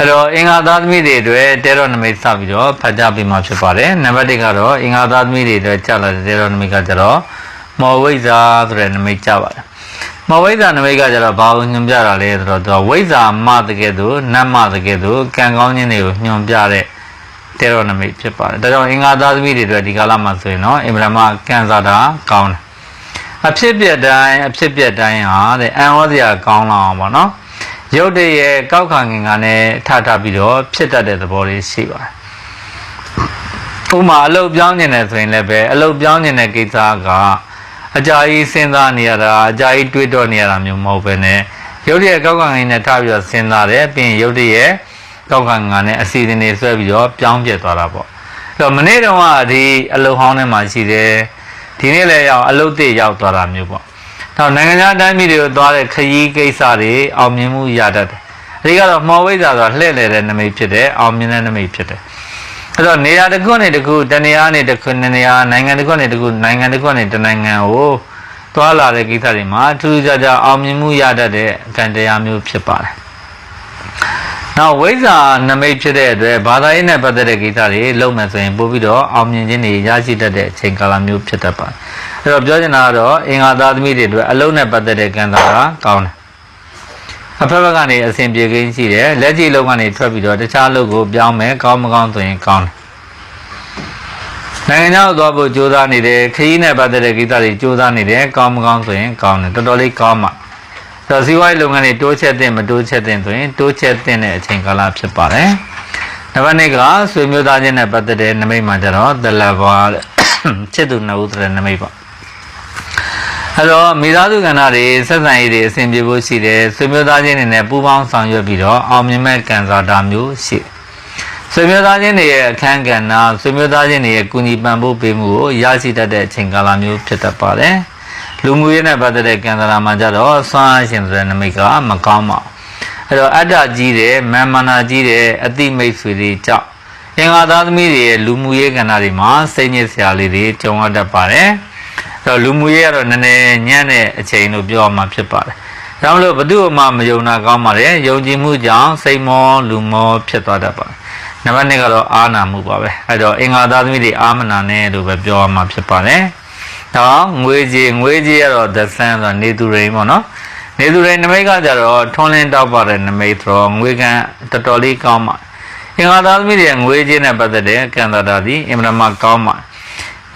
အဲ့တော့အင်္ဂါသားသမီးတွေအတွက်တဲတော်နမိတ်စပြီးတော့ဖတ်ကြားပေးမှာဖြစ်ပါတယ်နံပါတ်1ကတော့အင်္ဂါသားသမီးတွေအတွက်ကြာလာတဲ့တဲတော်နမိတ်ကကြတော့မော်ဝိဇ္ဇာဆိုတဲ့နမိတ်ကြပါတယ်မော်ဝိဇ္ဇာနမိတ်ကကြတော့ဘာကိုညွှန်ပြတာလဲဆိုတော့သူကဝိဇ္ဇာမတကယ်သူနတ်မတကယ်သူကံကောင်းခြင်းတွေကိုညွှန်ပြတဲ့တဲတော်နမိတ်ဖြစ်ပါတယ်ဒါကြောင့်အင်္ဂါသားသမီးတွေအတွက်ဒီကာလမှာဆိုရင်တော့အင်္ဂလမကံစားတာကောင်းတယ်အဖြစ်ပြက်တိုင်းအဖြစ်ပြက်တိုင်းဟာတဲ့အံ့ဩစရာကောင်းလာအောင်ပေါ့နော် ရုပ်တည်းရဲ့ကောက်ခံငင်ကနဲ့ထထပြီးတော့ဖြစ်တတ်တဲ့သဘောလေးရှိပါတယ်။ဥပမာအလုတ်ပြောင်းနေတယ်ဆိုရင်လည်းပဲအလုတ်ပြောင်းနေတဲ့ကိစ္စကအကြာကြီးစဉ်းစားနေရတာအကြာကြီးတွေးတောနေရတာမျိုးမဟုတ်ပဲနဲ့ရုပ်တည်းရဲ့ကောက်ခံငင်နဲ့ထပြီးတော့စဉ်းစားတယ်ပြီးရင်ရုပ်တည်းရဲ့ကောက်ခံငင်နဲ့အစီအစဉ်တွေဆွဲပြီးတော့ပြောင်းပြသွားတာပေါ့။အဲ့တော့မနေ့တုန်းကဒီအလုတ်ဟောင်းထဲမှာရှိတယ်ဒီနေ့လည်းရောက်အလုတ်တစ်ရောက်သွားတာမျိုးပေါ့။ တော့နိုင်ငံခြားတိုင်းပြည်တွေကိုသွားတဲ့ခရီးကိစ္စတွေအောင်မြင်မှုရတတ်တယ်။အဲဒီကတော့မော်ဝိဇ္ဇာဆိုတာလှည့်လည်တဲ့နမိတ်ဖြစ်တယ်။အောင်မြင်တဲ့နမိတ်ဖြစ်တယ်။အဲတော့နေရာတစ်ခုနဲ့တစ်ခုတနေရာနဲ့တစ်ခုနေရာနိုင်ငံတစ်ခုနဲ့တစ်ခုနိုင်ငံတစ်ခုနဲ့တစ်နိုင်ငံကိုသွားလာတဲ့ကိစ္စတွေမှာထူးထူးခြားခြားအောင်မြင်မှုရတတ်တဲ့အကံတရားမျိုးဖြစ်ပါတယ်။ နောက်ဝိဇ္ဇာနမိတ်ဖြစ်တဲ့အတွက်ဘာသာရေးနဲ့ပတ်သက်တဲ့ကိစ္စတွေလုပ်မယ်ဆိုရင်ပို့ပြီးတော့အောင်မြင်ခြင်းတွေရရှိတတ်တဲ့အချိန်ကာလမျိုးဖြစ်တတ်ပါတယ်။အဲတော့ပြောချင်တာကတော့အင်္ဂါသားသမီးတွေအတွက်အလုံးနဲ့ပတ်သက်တဲ့ကံစားတာကောင်းတယ်။အဖက်ဘက်ကနေအစဉ်ပြေကင်းရှိတယ်။လက်ကြည့်လုံးကနေထွက်ပြီးတော့တခြားလုံးကိုပြောင်းမယ်ကောင်းမကောင်းဆိုရင်ကောင်းတယ်။နိုင်ငံခြားကိုသွားဖို့ကြိုးစားနေတယ်ခရီးနဲ့ပတ်သက်တဲ့ကိစ္စတွေကြိုးစားနေတယ်ကောင်းမကောင်းဆိုရင်ကောင်းတယ်တော်တော်လေးကောင်းမှာ။ဆို တော့စီးပွားရေးလုပ်ငန်းတွေတိုးချက်တဲ့မတိုးချက်တဲ့ဆိုရင်တိုးချက်တဲ့အချိန်ကာလဖြစ်ပါတယ်။နံပါတ်2ကဆွေမျိုးသားချင်းနဲ့ပတ်သက်တဲ့နမိတ်မှာကျတော့တလဘာတဲ့ချစ်သူနှစ်ဦးဆိုတဲ့နမိတ်ပေါ့။အဲတော့မိသားစုကဏ္ဍတွေဆက်ဆံရေးတွေအဆင်ပြေဖို့ရှိတယ်ဆွေမျိုးသားချင်းတွေနဲ့ပူးပေါင်းဆောင်ရွက်ပြီးတော့အောင်မြင်မဲ့ကံစားတာမျိုးရှိတယ်။ဆွေမျိုးသားချင်းတွေရဲ့အခန်းကဏ္ဍဆွေမျိုးသားချင်းတွေရဲ့ကုညီပံ့ပိုးပေးမှုကိုရရှိတတ်တဲ့အချိန်ကာလမျိုးဖြစ်တတ်ပါတယ်။ လူမှုရေးနဲ့ပတ်သက်တဲ့ကံစားတာမှာကျတော့ဆွမ်းအားရှင်ဆိုတဲ့နမိတ်ကမကောင်းပါဘူး။အဲတော့အတ္တကြီးတယ်မာမနာကြီးတယ်အတိမိတ်ဆွေတွေကြောင့်အင်္ဂါသားသမီးတွေရဲ့လူမှုရေးကဏ္ဍတွေမှာစိတ်ညစ်စရာလေးတွေကြုံရတတ်ပါတယ်။အဲတော့လူမှုရေးကတော့နည်းနည်းညံ့တဲ့အချိန်လို့ပြောရမှာဖြစ်ပါတယ်။ဒါမလို့ဘသူ့မှမယုံနာကောင်းပါတယ်။ယုံကြည်မှုကြောင့်စိတ်မောလူမောဖြစ်သွားတတ်ပါတယ်။နံပါတ်2ကတော့အာနာမှုပါပဲ။အဲတော့အင်္ဂါသားသမီးတွေအာမနာနဲ့လို့ပဲပြောရမှာဖြစ်ပါတယ်။ တော့ငွေကြီးငွေကြီးကတော့ဒဆန်းဆိုတာနေသူရိန်ပေါ့နော်။နေသူရိန်နမိတ်ကကြတော့ထွန်းလင်းတောက်ပါတဲ့နမိတ်ဆိုတော့ငွေကန်တော်တော်လေးကောင်းပါအင်္ဂါသားသမီးတွေငွေကြီးနဲ့ပတ်သက်တဲ့ကံတာတာဒီအင်မတန်မှကောင်းပါ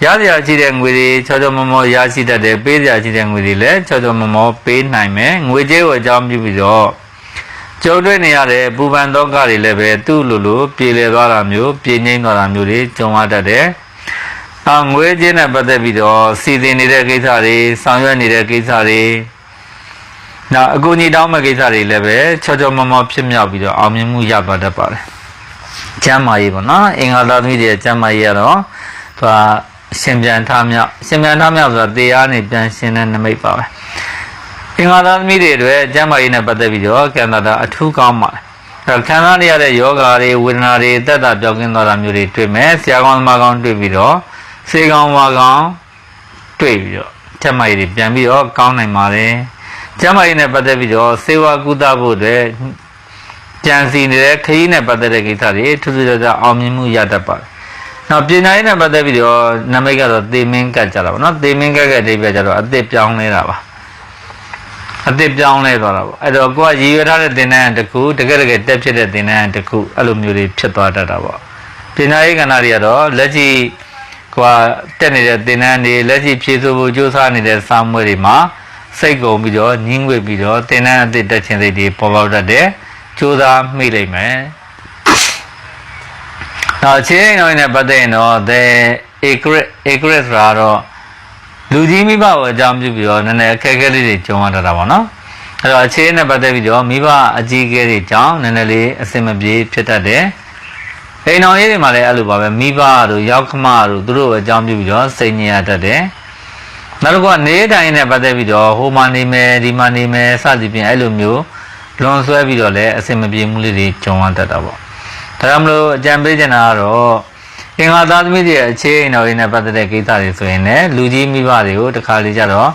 ရစရာရှိတဲ့ငွေတွေချောချောမောမောရရှိတတ်တယ်ပေးစရာရှိတဲ့ငွေတွေလည်းချောချောမောမောပေးနိုင်မယ်ငွေကြေးကိုအကြောင်းပြုပြီးတော့ကြုံတွေ့နေရတဲ့ပူပန်တော့ကတွေလည်းပဲသူ့လိုလိုပြေလည်သွားတာမျိုးပြေငိမ့်သွားတာမျိုးတွေကြုံရတတ်တယ် အာငွေကြေးနဲ့ပတ်သက်ပြီးတော့စီစဉ်နေတဲ့ကိစ္စတွေဆောင်ရွက်နေတဲ့ကိစ္စတွေနောက်အကူအညီတောင်းမဲ့ကိစ္စတွေလည်းပဲချောချောမောမောဖြစ်မြောက်ပြီးတော့အောင်မြင်မှုရပါတတ်ပါတယ်ကျမ်းမာရေးပေါ့နော်အင်္ဂါသားသမီးတွေရဲ့ကျမ်းမာရေးကတော့သူကရှင်ပြန်ထားမြောက်ရှင်ပြန်ထားမြောက်ဆိုတာတရားနဲ့ပြန်ရှင်တဲ့နမိတ်ပါပဲအင်္ဂါသားသမီးတွေအတွက်ကျမ်းမာရေးနဲ့ပတ်သက်ပြီးတော့ကံတာတာအထူးကောင်းပါတယ်အဲခံစားနေရတဲ့ယောဂါတွေဝေဒနာတွေတက်တာပြောင်းကင်းသွားတာမျိုးတွေတွေ့မယ်ဆရာကောင်းသမားကောင်းတွေ့ပြီးတော့ စေကောင်းဝါကောင်းတွေ့ပြီးတော့ကျမ်းမာရေးတွေပြန်ပြီးတော့ကောင်းနိုင်ပါတယ်ကျမ်းမာရေးနဲ့ပတ်သက်ပြီးတော့စေဝါကုသဖို့အတွက်ကြံစီနေတဲ့ခရီးနဲ့ပတ်သက်တဲ့ကိစ္စတွေထူးထူးခြားခြားအောင်မြင်မှုရတတ်ပါတယ်။နောက်ပညာရေးနဲ့ပတ်သက်ပြီးတော့နမိတ်ကတော့သေမင်းကတ်ကြတာပေါ့နော်။သေမင်းကတ်ကအတိတ်ပဲကြတော့အသစ်ပြောင်းလဲတာပါ။အသစ်ပြောင်းလဲသွားတာပေါ့။အဲ့တော့ကိုကရည်ရွယ်ထားတဲ့သင်တန်းတစ်ခုတကယ်တကယ်တက်ဖြစ်တဲ့သင်တန်းတစ်ခုအဲ့လိုမျိုးတွေဖြစ်သွားတတ်တာပေါ့။ပညာရေးကဏ္ဍတွေကတော့လက်ရှိ ကိုကတက်နေတဲ့သင်တန်းတွေလက်ရှိဖြည့်ဆို့ဖို့ကြိုးစားနေတဲ့စာမွေးတွေမှာစိတ်ကုန်ပြီးတော့ညှင်းငွေပြီးတော့သင်တန်းအသစ်တက်ခြင်းစိတ်တွေပေါ်ပေါက်တတ်တယ်။ကြိုးစားမိလိုက်မယ်။နောက်ချင်းတော်နဲ့ပတ်သက်ရင်တော့ the acret acret ဆိုတာတော့လူကြီးမိဘကိုအကြောင်းပြုပြီးတော့နည်းနည်းအခက်အခဲလေးတွေကြုံရတတ်တာပေါ့နော်။အဲ့တော့အခြေနဲ့ပတ်သက်ပြီးတော့မိဘအကြီးအကဲတွေကြောင့်နည်းနည်းလေးအဆင်မပြေဖြစ်တတ်တယ်။ အိမ်တော်ရေးတွေမှာလည်းအဲ့လိုပါပဲမိဘတို့ရောက်ခမတို့သူတို့ကိုအကြောင်းပြုပြီးတော့စိတ်ညစ်ရတတ်တယ်။နောက်တစ်ခုကနေတိုင်းနဲ့ပတ်သက်ပြီးတော့ဟိုမှာနေမယ်ဒီမှာနေမယ်စသဖြင့်အဲ့လိုမျိုးလွန်ဆွဲပြီးတော့လည်းအဆင်မပြေမှုလေးတွေကြုံရတတ်တာပေါ့ဒါကြောင့်မလို့အကြံပေးချင်တာကတော့အင်္ဂါသားသမီးတွေအခြေအိမ်တော်ရင်းနဲ့ပတ်သက်တဲ့ကိစ္စတွေဆိုရင်လည်းလူကြီးမိဘတွေကိုတစ်ခါလေကြတော့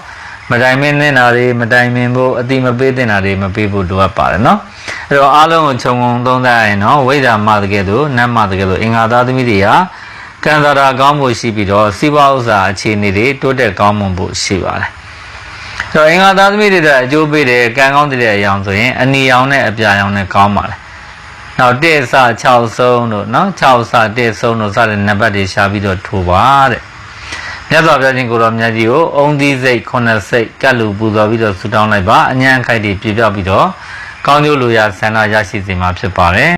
မတိုင်မင်းနေတာတွေမတိုင်မင်းဖို့အတိမပေးတင်တာတွေမပေးဖို့လိုအပ်ပါတယ်နော်အဲ့တော့အားလုံးကိုခြုံငုံသုံးသပ်ရင်နော်ဝိဇ္ဇာမတကယ်လို့နတ်မတကယ်လို့အင်္ဂါသားသမီးတွေဟာကံသာတာကောင်းဖို့ရှိပြီးတော့စီးပွားဥစ္စာအခြေအနေတွေတိုးတက်ကောင်းမွန်ဖို့ရှိပါတယ်။ဆိုတော့အင်္ဂါသားသမီးတွေတဲ့အကျိုးပေးတဲ့ကံကောင်းတဲ့အရာဆိုရင်အနီရောင်နဲ့အပြာရောင်နဲ့ကောင်းပါလေ။နောက်တစ်ဆ6ဆုံးတို့နော်6ဆတစ်ဆုံးတို့စတဲ့နံပါတ်တွေရှာပြီးတော့ထိုးပါတဲ့။ မြတ်စွာဘုရားရှင်ကိုတော်မြတ်ကြီးကိုအုံသီးစိတ်ခုနှစ်စိတ်ကတ်လူပူဇော်ပြီးတော့ဆုတောင်းလိုက်ပါအញ្ញံခိုက်တွေပြပြပြီးတော့ကောင်းကျိုးလိုရာဆန္ဒရရှိစေမှာဖြစ်ပါတယ်